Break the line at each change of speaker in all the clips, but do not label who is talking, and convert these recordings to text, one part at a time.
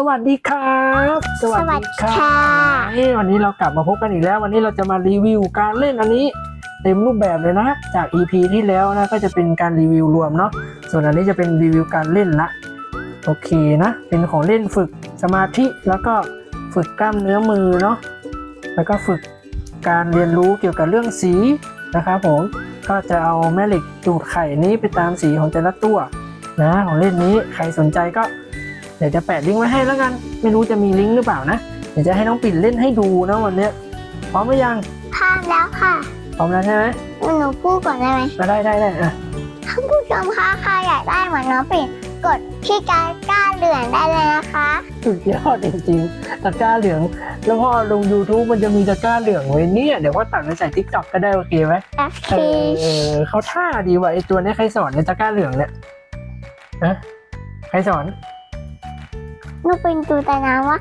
สวัสดีครับ
สวัสดีค่ะ
เอ้ยวันนี้เรากลับมาพบกันอีกแล้ว วันนี้เราจะมารีวิวการเล่นอันนี้ เต็มรูปแบบเลยนะ จาก EP ที่แล้วนะก็จะเป็นการรีวิวรวมเนาะส่วนอันนี้จะเป็นรีวิวการเล่นละโอเคนะ เป็นของเล่นฝึกสมาธิแล้วก็ฝึกกล้ามเนื้อมือเนาะแล้วก็ฝึกการเรียนรู้เกี่ยวกับเรื่องสีนะครับผมก็จะเอาแม่เหล็กดูดไข่นี้ไปตามสีของแต่ละตัวนะของเล่นนี้ใครสนใจก็ เดี๋ยวจะแปะลิงก์ไว้ให้แล้วกัน ไม่รู้จะมีลิงก์หรือเปล่านะ เดี๋ยวจะให้น้องปิ่นเล่นให้ดูนะวันเนี้ยพร้อมหรือยัง
พร้อมแล้วค่ะ
พร้อมแล้วใช่ไหม
หนูพูดก่อนได้ไหม
มาได้ได้ได้อะ
ท่านผู้ชมคะใครอยากได้เหมือนน้องปิ่นกดที่การกล้าเหลืองได้เลยนะคะ
สุดยอดจริงๆตะกร้าเหลือง แล้วพอลง YouTube มันจะมีตะกร้าเหลืองไว้เนี่ยเดี๋ยวว่าตัดไปใส่ทิกตอกก็ได้โอเคไหม
โอ
เอ
เค
อเออเขาท่าดีว่ะไอตัวเนี้ยใครสอนในตะกร้าเหลืองเนี่ยนะใครสอน
หนูปิ่นดูแต่น้ำว่า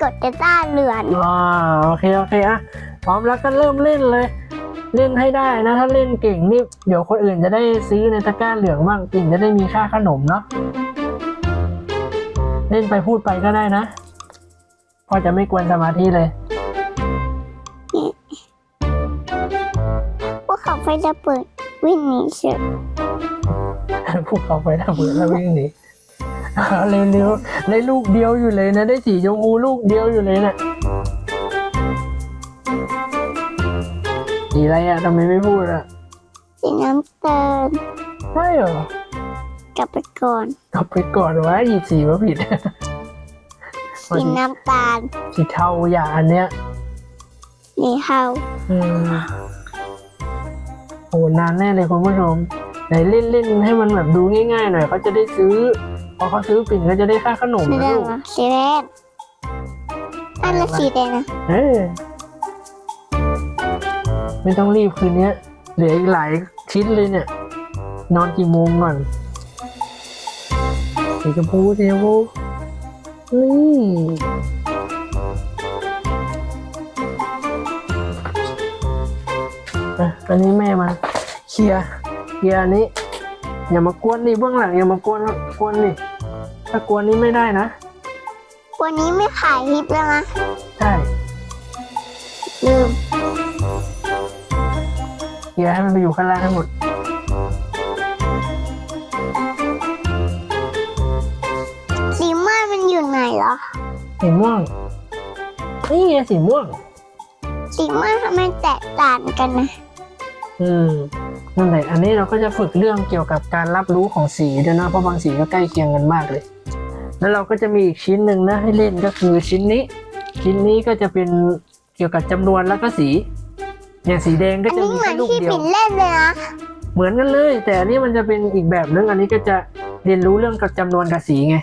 กดจะกล้าเหลือง
อ่าโอเคโอเคอะพร้อมแล้วก็เริ่มเล่นเลย เล่นให้ได้นะ ถ้าเล่นเก่งนี่เดี๋ยวคนอื่นจะได้ซื้อในตะกร้าเหลืองบ้างปิ่นจะได้มีค่าขนมเนาะเล่นไปพูดไปก็ได้นะพ่อจะไม่กวนสมาธิเลย
พวกเขาไฟจะเปิดวิ่งหนีเฉย
พวกเขาไปทำเบื่อแล้ววิ่งหนีอ่า เร็วๆได้ลูกเดียวอยู่เลยนะ ได้สีชมพูลูกเดียวอยู่เลยนะ่ะสีอะไรอะ่ะทำไมไม่พูดอะ่ะ
สีน้ำตาล
ใช่เหรอก
ลับไปก่อน
กลับไปก่อนวะหยิบสีมาผิด
สีน้ำตาล
สีเทาอย่าอันเนี้ย
สีเทา
อืมโหนานแน่เลยคุณผู้ชมไหนเล่นเล่นให้มันแบบดูง่ายๆหน่อยเขาจะได้ซื้อ พอเขาซื้อปิ่นก็จะได้ค่าขนม
สี
นะ
แด
ลู
ง
ก
เหรอสีแดงอันละสีแดงนะ
เออไม่ต้องรีบคืนนี้เหลืออีกหลายชิ้นเลยเนี่ย นอนกี่โมงก่อนสีชมพูสีชมพูนี่อะอันนี้แม่มาเคลียร์เคลียร์อันนี้ อย่ามากวนนี่เบื้องหลังอย่ามากวนกวนนี่ ถ้ากวนนี้ไม่ได้นะ
วันนี้ไม่ขายฮิปแล้วนะ
ใช่
ลืม
เคลียร์ให้มันไปอยู่ข้างล่างให้หมด
สีม่วงมันอยู่ไหนเหรอ
สีม่วง นี่ไงสีม่วง
สีม่วงทำไมแตกต่างกันนะ
อืม นั่นแหละอันนี้เราก็จะฝึกเรื่องเกี่ยวกับการรับรู้ของสีด้วยนะเพราะบางสีก็ใกล้เคียงกันมากเลย แล้วเราก็จะมีอีกชิ้นหนึ่งนะให้เล่นก็คือชิ้นนี้ ชิ้นนี้ก็จะเป็นเกี่ยวกับจำนวนแล้วก็สีเนี่ยสีแดงก็
อัน
จะ
นี้
มี
เหมือ
แค่
น
ลูก
ที่
เดียว
ปิ่นเล่นเลยนะ
เหมือนกันเลย แต่อันนี้มันจะเป็นอีกแบบนึงอันนี้ก็จะเรียนรู้เรื่องกับจำนวนกับสีไง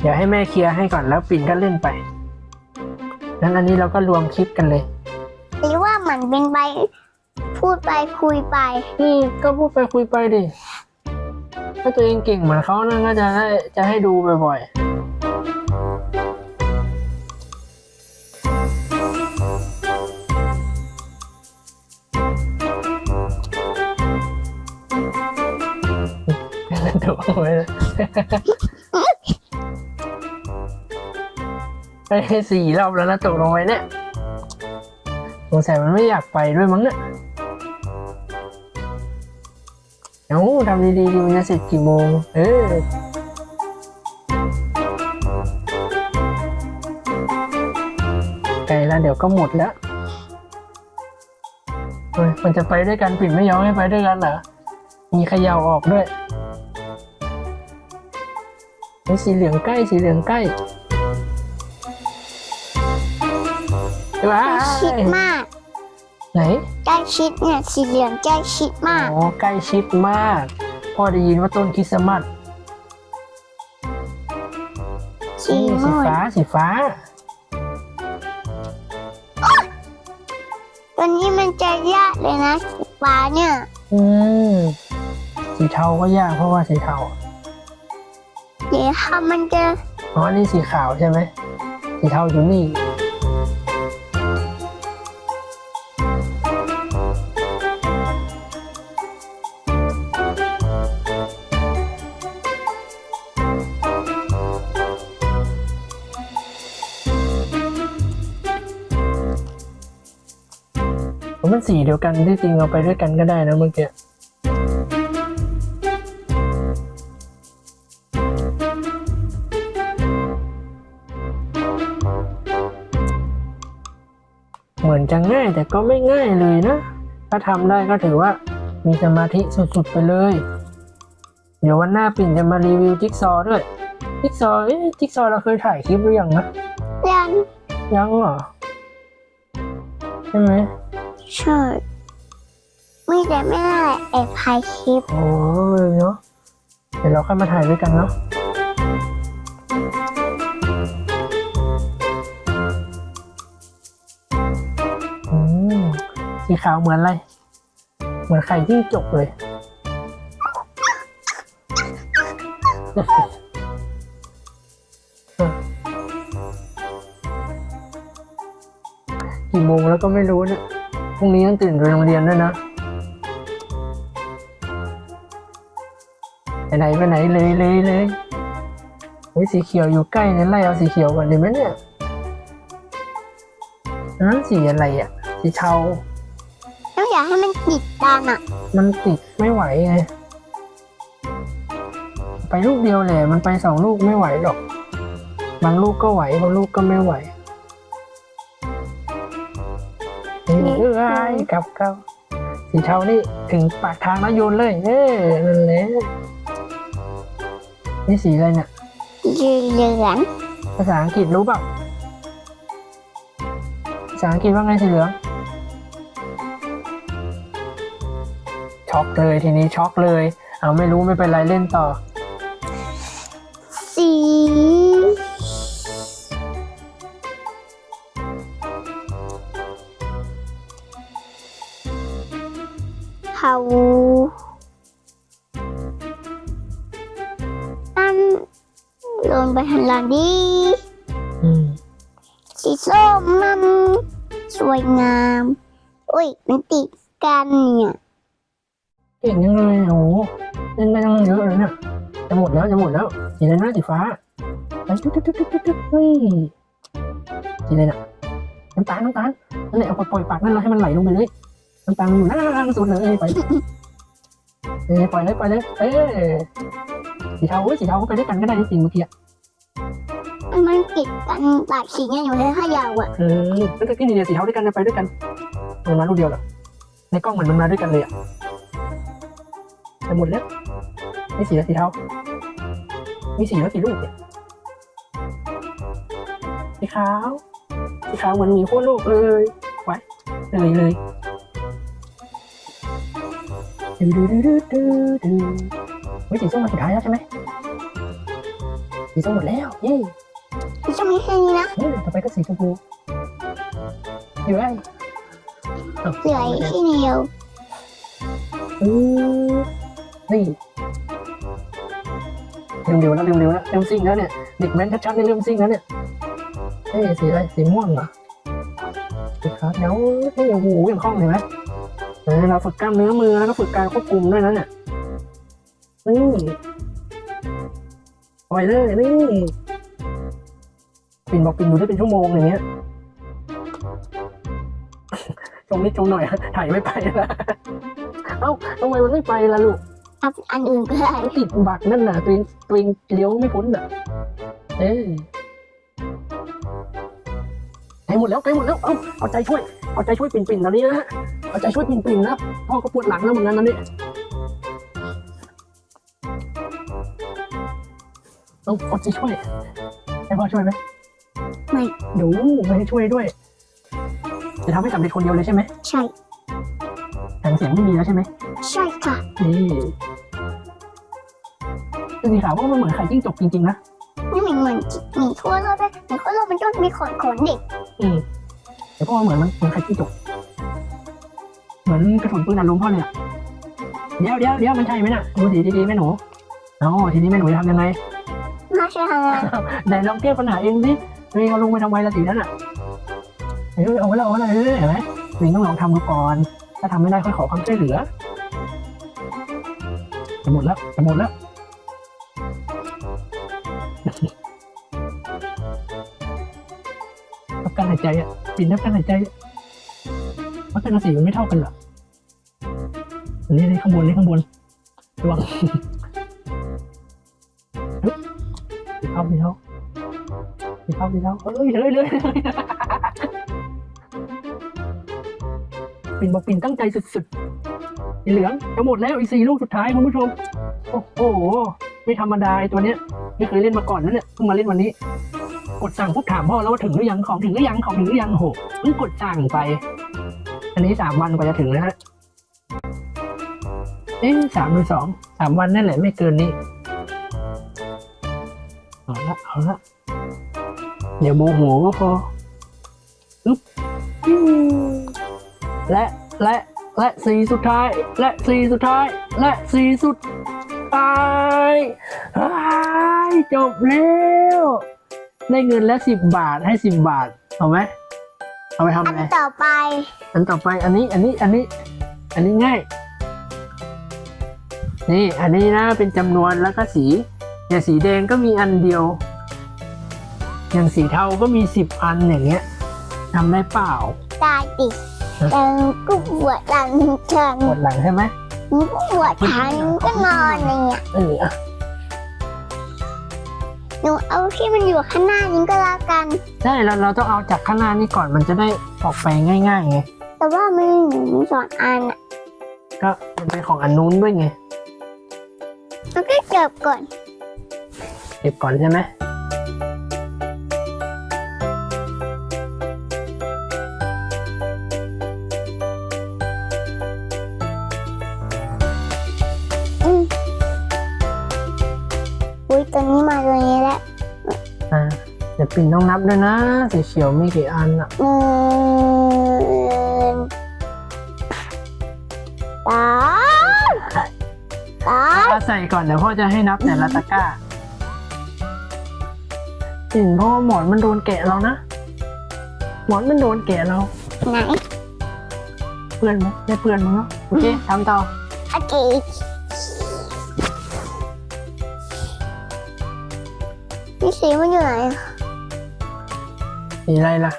เดี๋ยวให้แม่เคลียร์ให้ก่อนแล้วปิ่นก็เล่นไปนั้นอันนี้เราก็รวมคลิปกันเลย
หรือว่าเหมือนเป็นใบ พูดไปคุยไป
อืมก็พูดไปคุยไปดิ ถ้าตัวเองเก่งเหมือนเขานั่นก็จะให้จะให้ดูบ่อยๆถูไว้นะ ไปให้สี่รอบแล้วนะตกลงไปเนี่ย สงสัยมันไม่อยากไปด้วยมั้งเนี่ย เอ้าทำดีๆมันจะเสร็จกี่โมง เออไกลแล้วเดี๋ยวก็หมดแล้วเฮ้ยมันจะไปด้วยกันปิ่นไม่ยอมให้ไปด้วยกันเหรอ มีเขย่าออกด้วยนี่สีเหลืองใกล้สีเหลืองใกล้ว้า
ชิดมาก
ไหน
ใกล้ชิดเนี่ยสีเหลืองใกล้ชิดมาก
อ๋อ ใกล้ชิดมาก พ่อได้ยินว่าต้นคริสต์มาส
สี
นี่สี
ม่วง
ฟ้า สีฟ้า
ตัวนี้มันจะยากเลยนะสีฟ้าเนี่ย
อืม สีเทาก็ยากเพราะว่าสีเทา
เดี๋ยวถ้ามันจะ
อ๋อ นี่สีขาวใช่ไหม สีเทาอยู่นี่ สีเดียวกันที่จริงเอาไปด้วยกันก็ได้นะเมื่อกี้เหมือนจะง่ายแต่ก็ไม่ง่ายเลยนะ ถ้าทำได้ก็ถือว่ามีสมาธิสุดๆไปเลย เดี๋ยววันหน้าปิ่นจะมารีวิวจิ๊กซอว์ด้วย จิ๊กซอว์เอ๊ะจิ๊กซอว์เราเคยถ่ายคลิปหรือยังนะ
ยัง
ยังเหรอใช่ไหม
ใช่ไม่แต่ไม่ได้แอบถ่ายคลิป
โอ้ยเนาะเดี๋ยวเราค่อยมาถ่ายด้วยกันเนาะอืมสีขาวเหมือนอะไร เหมือนไข่ที่จกเลย กี่โมงแล้วก็ไม่รู้เนี่ย พรุ่งนี้ต้องตื่นไปโรงเรียนด้วยนะไปไหนไปไหนเลยเลยเลยโอ้ยสีเขียวอยู่ใกล้เนี่ยไล่เอาสีเขียวก่อนดีไหมเนี่ยฮะสีอะไรอะ สีเทา
ต้องอยากให้มันติดกันอะ
มันติดไม่ไหวไงไปลูกเดียวแหละมันไปสองลูกไม่ไหวหรอก บางลูกก็ไหวบางลูกก็ไม่ไหว นี่เอ้ยกลับกลับสีเทานี่ถึงปากทางแล้วโยนเลย เอ้ยนั่นแหละนี่สีอะไรเนี่ย
ยืนเหลือง
ภาษาอังกฤษรู้เปล่าภาษาอังกฤษว่าไงสีเหลืองช็อกเลยทีนี้ช็อกเลย เอาไม่รู้ไม่เป็นไรเล่นต่อ
ทานั่นลงไปหันหลังดี
อืม
สีส้มนั่นสวยงามอุ้ยมันติดกันเนี่ย
เก่งยังเลยโอ้โหเล่นได้ตั้งเยอะเลยเนี่ยจะหมดแล้วจะหมดแล้วสีอะไรนะสีฟ้าไปตึ๊ดตึ๊ดตึ๊ดตึ๊ดตึ๊ดตึ๊ดเฮ้ยสีอะไรน่ะน้ำตาลน้ำตาลนั่นแหละเอาปล่อยปากนั่นแล้วให้มันไหลลงไปเลยน้ำตาลมันอยู่หน้าล่างสุดเลยไป เอ้ยปล่อยเลยปล่อยเลย เอ้ยสีเทาเว้ยสีเทาก็ไปด้วยกันก็ได้จริงๆเมื่อกี้อะ
มันติดกันปากสีเนี่ยอยู่ในขยาวอะ
เออแล้วตะกี้นี่เนี่ยสีเทาด้วยกันนะไปด้วยกันมันมาลูกเดียวเหรอในกล้องเหมือนมันมาด้วยกันเลยอะแต่หมดแล้วนี่สีแล้วสีเทามีสีแล้วกี่ลูกเนี่ยสีขาวสีขาวเหมือนหมีโคตรลูกเลยไว้เลยเลย ดูดูดูดูดูดูเฮ้ยสีส้มมาสุดท้ายแล้วใช่ไหมสีส้มหมดแล้วเย้
มันจะมีแค่นี้นะ
เฮ้ยต่อไปก็สีชมพูอยู่ไอ้าว
เหลืออีกที่เดียว
อือนี่เร็วเร็วแล้วเร็วเร็วแล้วเริ่มซิ่งแล้วเนี่ยเด็กแว้นชัดๆนี่เริ่มซิ่งแล้วเนี่ยเฮ้ยสีอะไรสีม่วงเหรอสีขาวเดี๋ยวเฮ้ยโอ้โหอย่างคล่องเห็นไหม เออเราฝึกกล้ามเนื้อมือแล้วก็ฝึกการควบคุมด้วยนะเนี่ยนี่ปล่อยเลยนี่ปิ่นบอกปิ่นอยู่ได้เป็นชั่วโมงอย่างเงี้ยจงนิดจงหน่อยถ่ายไม่ไปละเอ้าทำไมมันไม่ไปล่ะลูก
เอาอันอื่นก็ได้
มันติดบักนั่นน่ะตัวเองตัวเองเลี้ยวไม่พ้นอะ เอ้ยใกล้หมดแล้วใกล้หมดแล้ว เอาเอาใจช่วย เอาใจช่วยปิ่นปิ่นตอนนี้นะฮะเอาใจช่วยปิ่นปิ่นนะพ่อก็ปวดหลังแล้วเหมือนกันนะเนี่ยเอาเอาใจช่วยให้พ่อช่วยไหม
ไม่
เดี๋ยวไม่ให้ช่วยด้วย จะทำให้สำเร็จคนเดียวเลยใช่ไหม
ใช่
แสงเสียงไม่มีแล้วใช่ไหม
ใช่ค่ะ
นี่คือสีขาวว่ามันเหมือนไข่จิ้งจกจริงๆนะ
นี่มันเหมือนหมีทั่วโลกด้วยหมีทั่วโลกมันต้องมีขนขนเด็ก
อืม แต่พ่อเหมือนมันเหมือนไข่จิ้งจกเหมือนกระสุนปืนอัดลมพ่อเลยอะเดี๋ยวเดี๋ยวเดี๋ยวมันใช่ไหมน่ะดูสีดีๆแม่หนูเอ๋อทีนี้แม่หนูจะทำยังไง
น่าเชื่อทางไง
ไหนลองแก้ปัญหาเองสิตัวเองเอาลงไปทำไมละสีนั้นอะเออเอาไว้แล้วเอาไว้แล้วเออเห็นไหมตัวเองต้องลองทำดูก่อนถ้าทำไม่ได้ค่อยขอความช่วยเหลือจะหมดแล้วจะหมดแล้วนับการหายใจอะ ปิดนับการหายใจอะโอมันเป็นสีมันไม่เท่ากันเหรออันนี้นี่ข้างบนนี่ข้างบนระวังสีเท่าสีเท่าสีเท่าสีเท่าเอ้ยเลยเลยเลยปิ่นบอกปิ่นตั้งใจสุดๆสีเหลืองจะหมดแล้วอีกสี่ลูกสุดท้ายคุณผู้ชม โอ้โห ไม่ธรรมดาไอตัวเนี้ย ไม่เคยเล่นมาก่อนนะเนี่ยเพิ่งมาเล่นวันนี้ กดสั่งปุ๊บถามพ่อแล้วว่าถึงหรือยังของถึงหรือยังของถึงหรือยังโหเพิ่งกดสั่งไป อันนี้สามวันกว่าจะถึงนะฮะเอ๊ะสามหรือสองสามวันนั่นแหละไม่เกินนี้เอาละเอาละเดี๋ยวโมโหก็พออึ๊บอืมและและและสีสุดท้าย และสีสุดท้าย และสีสุดท้ายจบแล้ว ได้เงินแล้วสิบบาทให้สิบบาทเอาไหมเอาไปทำ
อั
อะไร
นต่อไป
อันต่อไปอันนี้อันนี้อันนี้ อันนี้ง่าย นี่อันนี้นะเป็นจำนวนแล้วก็สี อย่างสีแดงก็มีอันเดียว อย่างสีเทาก็มีสิบอันอย่างเงี้ยทำได้เปล่า
ตายดิแต่กูปวดหลังฉัน
ปวดหลังใช่ไหม
กูปวดขาก็นอนอย่างเงี้ย
เอออะ
หนูเอาที่มันอยู่ข้างหน้านี้ก็แล้วกัน
ได้เราเราต้องเอาจากข้างหน้านี่ก่อนมันจะได้ออกไปง่ายๆไง
แต่ว่ามันหนูสอนอันอะ
ก็มันเป็นของอันนู้นด้วยไง
มันก็เก็บก่อน
เก็บก่อนใช่ไหม
อืมอุ้ยตัวนี้มาตัวนี้แล้ว
อ่าเดี๋ยวปิ่นต้องนับด้วยนะสีเขียวมีกี่อันอะ
หนึ่งสองสาม
เอาใส่ก่อนเดี๋ยวพ่อจะให้นับแต่ละตะกร้าปิ่นเพราะว่าหมอนมันโดนแกะเรานะหมอนมันโดนแกะเรา
ไหน
เพื่อนไหมได้เพื่อนมั้งเนาะโอเคทำต่อ
โอเคนี่สีมันอยู่ไหน
สีอะไรล่ะ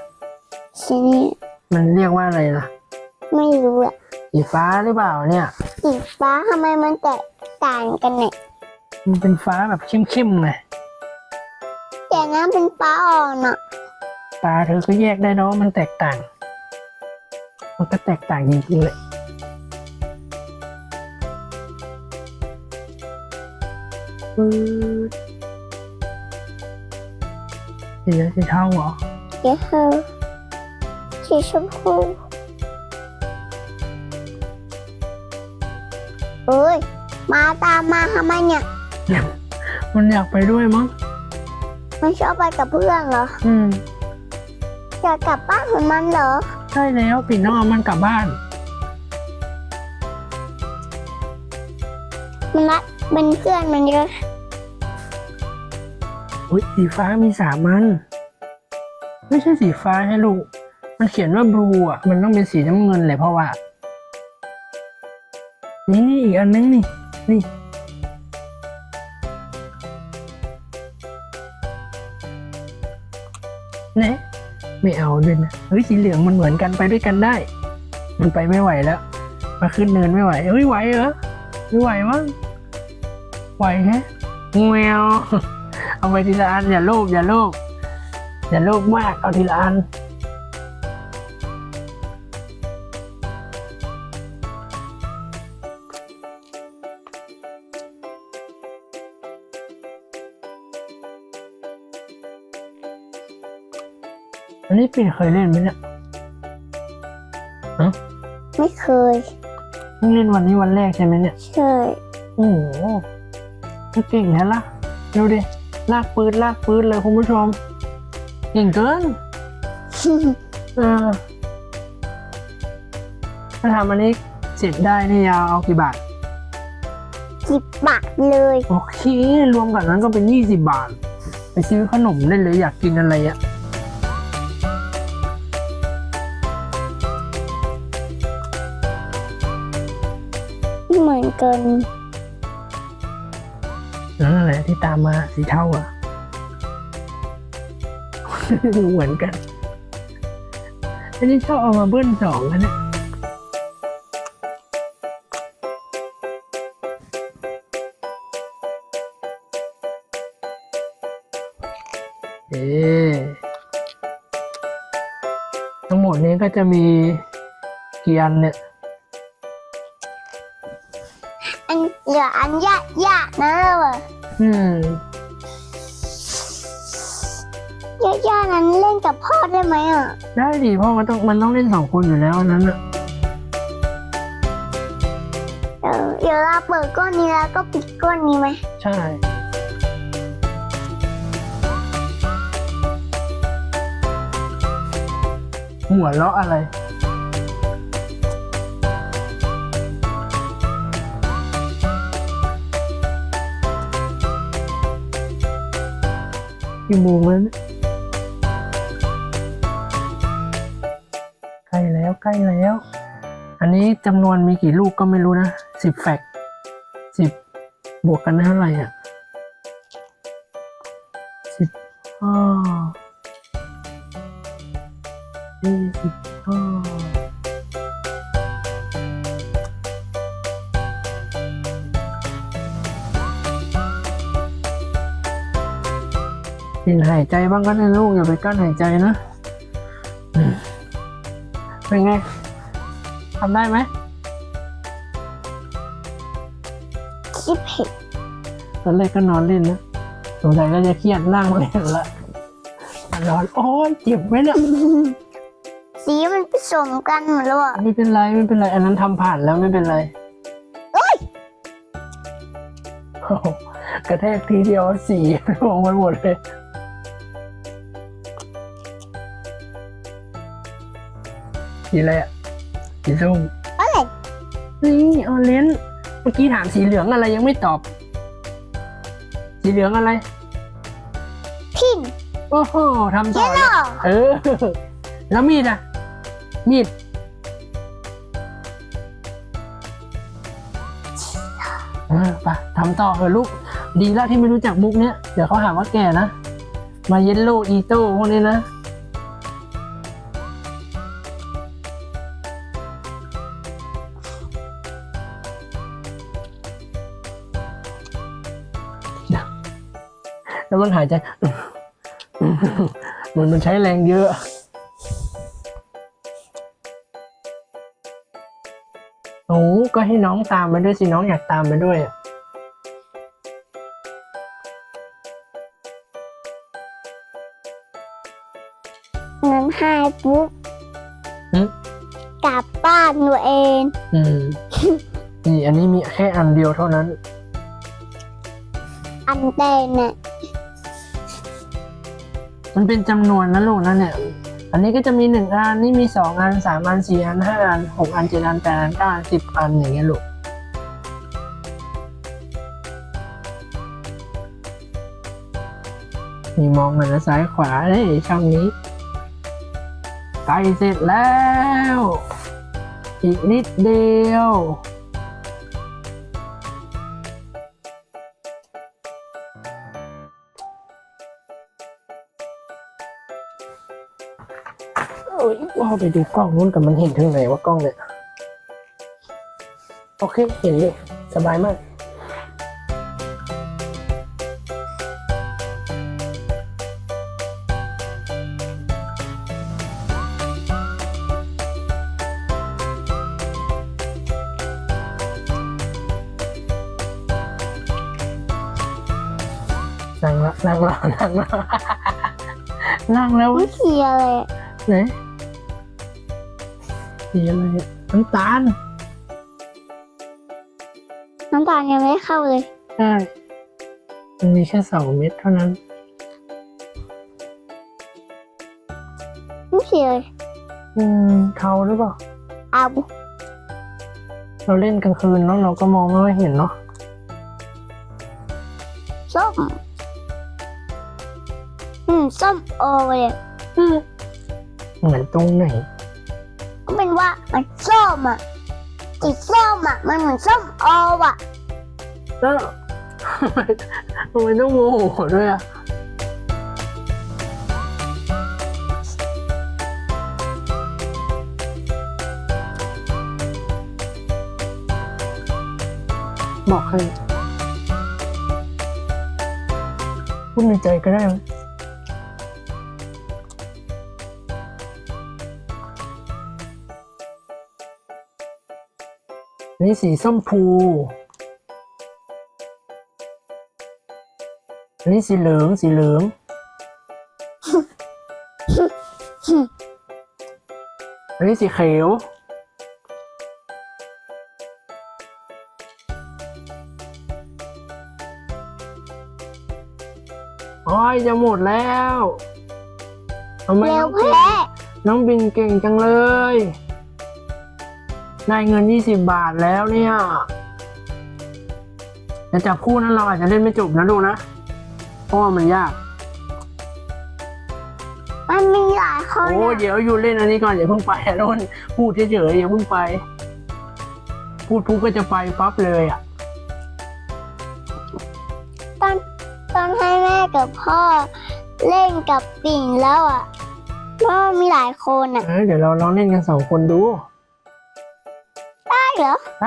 สีนี้
มันเรียกว่าอะไรล่ะ
ไม่รู้อะ
สีฟ้าหรือเปล่าเนี่ย
สีฟ้าทำไมมันแตกต่างกันเนี่ย
มันเป็นฟ้าแบบเข้มๆไง
แต่น้ำเป็นฟ้าอ่อนอะ
ตาเธอก็แยกได้เนาะมันแตกต่าง มันก็แตกต่างจริงๆเลยปื๊ดสีอะไรสีเทาเหรอ
เดี๋ยวเธอสีชมพูเอ้ย มาตามมาทำไมเนี่ย
มันอยากไปด้วยมั้ง
มันชอบไปกับเพื่อนเหรอ
อืม
อยากกลับบ้านเหมือนมันเหรอ
ใช่แล้วปิ่นต้องเอามันกลับบ้าน
มันรักเป็นเพื่อนมันเยอะ
อุ้ยสีฟ้ามีสามอัน ไม่ใช่สีฟ้าให้ลูก มันเขียนว่าบลูอะ มันต้องเป็นสีน้ำเงินเลยเพราะว่า นี่นี่อีกอันนึงนี่ นี่นี่ยไม่เอาด้วยนะ เฮ้ยสีเหลืองมันเหมือนกันไปด้วยกันได้ มันไปไม่ไหวแล้ว มาขึ้นเนินไม่ไหว เฮ้ยไหวเหรอไม่ไหวมั้งไหวแฮะแมวเอาไปทีละอันอย่าโลภอย่าโลภ อย่าโลภมากเอาทีละอันอันนี้ปิ่นเคยเล่นไหมเนี่ย
ไม่เคย
เพิ่งเล่นวันนี้วันแรกใช่ไหมเนี่ย
ใช่
โอ้โหก็เก่งแท้ละดูดิ ลากปืนลากปืนเลยคุณผู้ชม เก่งเกินเออถ้าทำอันนี้เสร็จได้นี่ยาวเอากี่บาท
จิบบาทเลย
โอเค รวมกันนั้นก็เป็นยี่สิบบาท ไปซื้อขนมได้เลยอยากกินอะไรอะ
ไม่เหมือนกัน
นั่นแหละที่ตามมาสีเทาอะ เหมือนกัน อันนี้ชอบเอามาเบิ้ลสองนะเนี่ยเอทั้งหมดนี้ก็จะมีกี่อันเนี่ย
อันเดี๋ยวอันยากยากนะเว้ย
อืม
ยากยากๆนั้นเล่นกับพ่อได้ไหมอะ
ได้ดิเพราะมันต้องมันต้องเล่นสองคนอยู่แล้วอันนั้นอะ
เออเดี๋ยวเราเปิดก้อนนี้แล้วก็ปิดก้อนนี้ไหม
ใช่ หัวเราะอะไร กี่โมงแล้วเนี่ย ใกล้แล้ว อันนี้จำนวนมีกี่ลูกก็ไม่รู้นะสิบแฟกสิบบวกกันได้เท่าไหร่อะสิบห้ายี่สิบห้ากินหายใจบ้างก็ได้ลูกอย่าไปกั้นหายใจนะ เป็นไงทำได้ไหม
คิดเผ็ด
ตอนแรกก็นอนเล่นนะสงสัยก็จะเครียดนั่งเล่นละนอนโอ้ยเจ็บไหมเนี่ย
สีมันผสมกันหมดแล้วอะ
ไม่เป็นไรไม่เป็นไร อันนั้นทำผ่านแล้วไม่เป็นไร
เอ้ย
โอ้โหกระแทกทีเดียวสีลงไปหมดเลย สีอะไรอะ สีส้ม
อะไร
นี่ออเรนจ์เมื่อกี้ถามสีเหลืองอะไรยังไม่ตอบ สีเหลืองอะไร
พิน
โอ้โหทำ
เย
ต่อ
ล
เลย
โล่
เออ แล้วมีดอะ มีด เออไปทำต่อเถอะลูก ดีแล้วที่ไม่รู้จักมุกเนี้ย เดี๋ยวเขาหาว่าแก่นะ มาเยลโลอีโต้พวกนี้นะ มันหายใจเหมือนมันใช้แรงเยอะโอ้ก็ให้น้องตามมาด้วยสิน้องอยากตามมาด้วยอะ
นั้นหายปุ๊บ
หึ
กลับบ้านตัวเอง
อืม นี่อันนี้มีแค่อันเดียวเท่านั้น
อันแดงน่ะ
มันเป็นจำนวนนะลูกนะเนี่ย อันนี้ก็จะมีหนึ่งอันนี่มีสองอันสามอันสี่อันห้าอันหกอันเจ็ดอันแปดอันเก้าอันสิบอันอย่างเงี้ยลูกมีมองมานะซ้ายขวาเฮ้ยช่องนี้ใกล้เสร็จแล้ว อีกนิดเดียว เอ้ยว่าไปดูกล้องนู้นกับมันเห็นถึงไหนว่ากล้องเนี่ย โอเค เห็นอยู่สบายมากนั่งละนั่งละนั่งละนั่งแล้ว
วิธีอะไรอะ
ไหน สีอะไรอะน้ำตาล
น้ำตาลยังไม่เข้าเลย
ใช่มันมีแค่สองเม็ดเท่านั้น
วิธีอะไร
อืมเทาหรือเปล่า
เอา
เราเล่นกลางคืนเนาะเราก็มองไม่ค่อยเห็นเนาะ
ส้ม อืม ส้มโอเลย
อืมเหมือนตรงไหน
ก็เป็นว่ามันส้มอะสีส้มอะ มันเหมือนส้มโออะ
แล้วทำไมต้องโมโหด้วยอะบอกใครพูดในใจก็ได้ไหม นนี้สีส้มพูอันนี้สีเหลือง สีเหลือง อันนี้สีเขียว โอ้ยจะหมดแล้วทำไม
เร็
น้
ว
อง
แพ้
น้องบินเก่งจังเลย ได้เงิน 20 บาทแล้วเนี่ยแต่จับคู่นั้นเราอาจจะเล่นไม่จบนะลูกนะ เพราะว่ามันยาก
มันมีหลายคน
โอ้
อะ
เดี๋ยวอยู่เล่นอันนี้ก่อนอย่าเพิ่งไปอะโดนพูดเฉยๆอย่าเพิ่งไป พูดปุ๊บก็จะไปปั๊บเลยอะ
ตอนตอนให้แม่กับพ่อเล่นกับปิ่งแล้วอะว่ามีหลายคนอะ
เออเดี๋ยวเราลองเล่นกันสองคนดู
ได้ เหรอ
ไป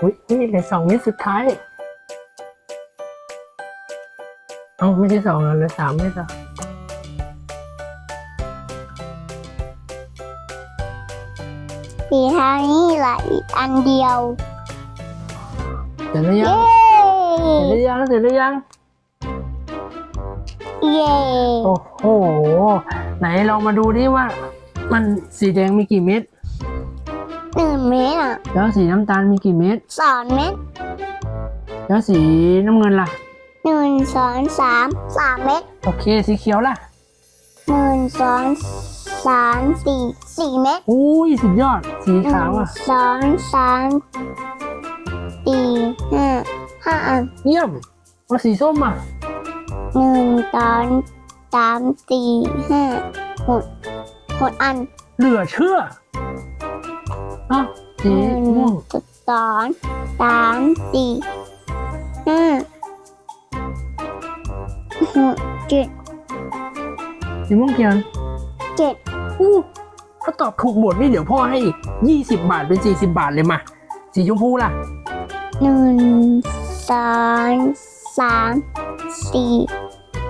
อุ้ยนี่เหลือสองเม็ดสุดท้าย เอ้าไม่ใช่สองแล้วเหลือสามเม็ดอะ
สีทางนี้หลายอันเดียว
เสร็จหรือยั
เย้
งเสร็จหรือยัง เสร็จหรือยัง
เย้
โอ้โห ไหนลองมาดูดิว่า มันสีแดงมีกี่เม็ด
หนึ่งเมตรอะ
แล้วสีน้ำตาลมีกี่เม็ด
สองเมตร
แล้วสีน้ำเงินล่ะ
หนึ่งสองสามสามเมตร
โอเคสีเขียวล่ะ
หนึ่งสองสามสี่สี่เมตร
อุ้ยสุดยอดสี
หนึ่
ขาว
ง
อะ
สองสามสี่ห้าห้าอัน
เยี่ยมว่าสีส้มอะ
หนึ่งสองสามสี่ห้าหกหกอัน
เหลือเชื่อ เอ้าสี
หนึ่ง
ม่วง
สองสามสี่ห้าหกเจ็ด
สีม่วงเขียน
เจ็ด
อู้ถ้าตอบถูกหมดนี่เดี๋ยวพ่อให้อีกยี่สิบบาทเป็นสี่สิบบาทเลยมา สีชมพูล่ะ
หนึ่งสองสามสี่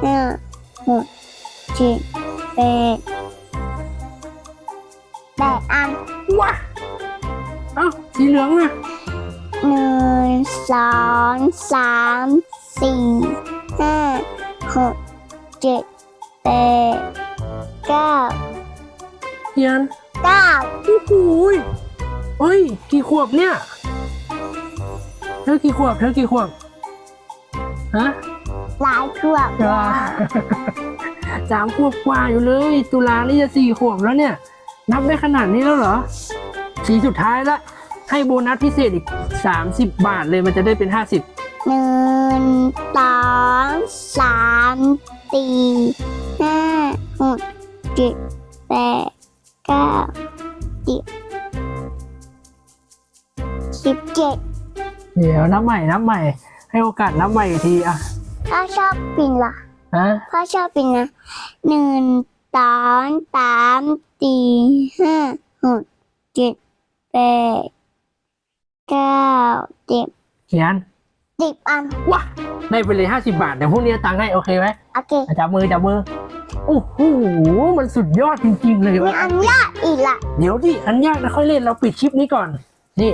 ห้าหกเจ็ดแปดแปดอัน
ว้าเอ้าสีเหลืองอะ
หนึ่งสองสามสี่ห้าหกเจ็ดแปดเก้า
เขียน
เก้า
โอ้โหยเฮ้ย กี่ขวบเนี่ย เธอกี่ขวบ เธอกี่ขวบ ฮะ
หลายขวบ
จ้าสามขวบกว่าอยู่เลย ตุลานี่จะสี่ขวบแล้วเนี่ย นับได้ขนาดนี้แล้วเหรอ สีสุดท้ายละ ให้โบนัสพิเศษอีกสามสิบบาทเลยมันจะได้เป็นห้าสิบ
หนึ่งสองสามสี่ห้าหกเจ็ดแปดเก้าสิบสิบเจ็ด
เดี๋ยวนับใหม่นับใหม่ ให้โอกาสนับใหม่อีกทีอะ
ถ้าชอบปิ่นล่ะ
ฮะ
พ่อชอบปิ่นนะหนึ่งสองสามสี่ห้าหกเจ็ด แปดเก้าสิบ
เขียน
สิบอัน
ว้าได้ไปเลยห้าสิบาทเดี๋ยวพรุ่งนี้เอาตังค์ให้โอเคไหม
โอเค
อะจับมือจับมือ โอ้โห มันสุดยอดจริง ๆ เลย
มี
วะ
อันยากอีกล่ะ
เดี๋ยวดิอันยากนะค่อยเล่นเราปิดคลิปนี้ก่อน นี่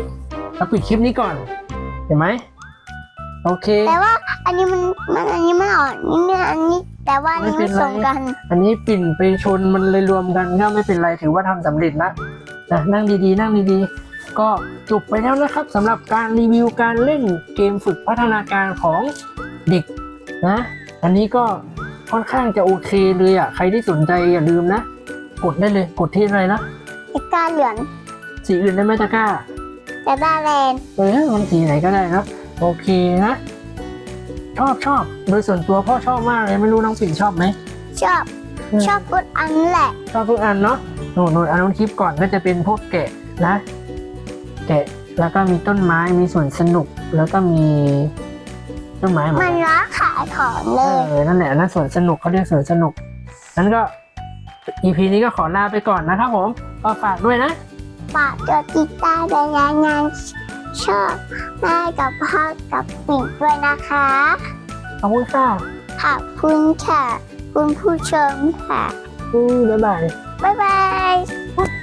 เราปิดคลิปนี้ก่อน เห็นไหม โอเค
แต่ว่าอันนี้มันมันอันนี้ไม่อ่อนนี่เนี่ยอันนี้ แต่ว่าอันนี้
ไม่เป็
มัน
นไร
ส่งกัน
อันนี้ปิ่นไปชนมันเลยรวมกันก็ไม่เป็นไรถือว่าทำสำเร็จนะ นะนั่งดีๆ นั่งดีๆ ก็จบไปแล้วนะครับสำหรับการรีวิวการเล่นเกมฝึกพัฒนาการของเด็กนะอันนี้ก็ค่อนข้างจะโอเคเลยอะใครที่สนใจอย่าลืมนะ กดได้เลยกดที่อะไรนะ
ไอ้กาเหลือง
สีอื่นได้ไหมตะกร้า
แต่ได้แลน
เออมันสีไหนก็ได้นะโอเคนะชอบชอบโดยส่วนตัวพ่อชอบมากเลยไม่รู้น้องปิ่นชอบไหม
ชอบ
อืม
ชอบกดอันแหละ
ชอบทุกอันเนาะโน่นโน่นอันนู้นคลิปก่อนก็จะเป็นพวกแกะนะแกะแล้วก็มีต้นไม้มีสวนสนุกแล้วก็มีต้นไม้เหมือน
มั
กันน
ร้านขายของเล
เอยอนั่นแหละนั่นสวนสนุกเขาเรียกสวนสนุกนั้นก็ EP นี้ก็ขอลาไปก่อนนะครับผมก็ฝากด้วยนะ
ฝากกดติดตามรายงานชอบแม่กับพ่อกับปิ่นด้วยนะคะ
ขอบคุณค่ะ
ขอบคุณค่ะ คุณผู้ชมค่ะ
อืม บ๊ายบาย
บ๊ายบาย